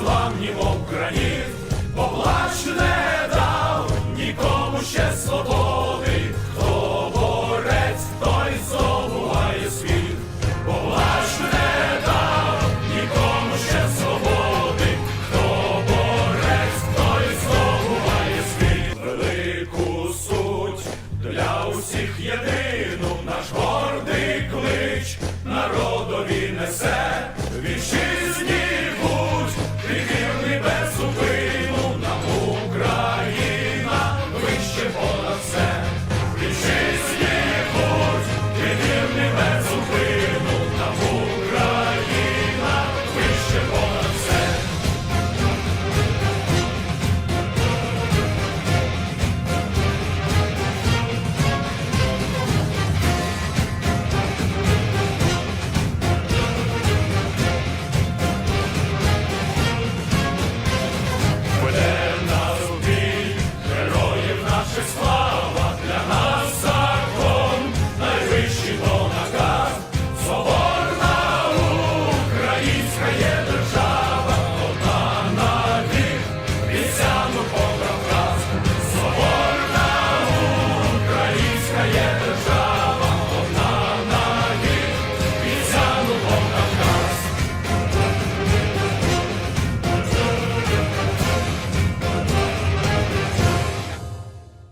незламні, мов граніт, поплач не дав нікому ще свободу.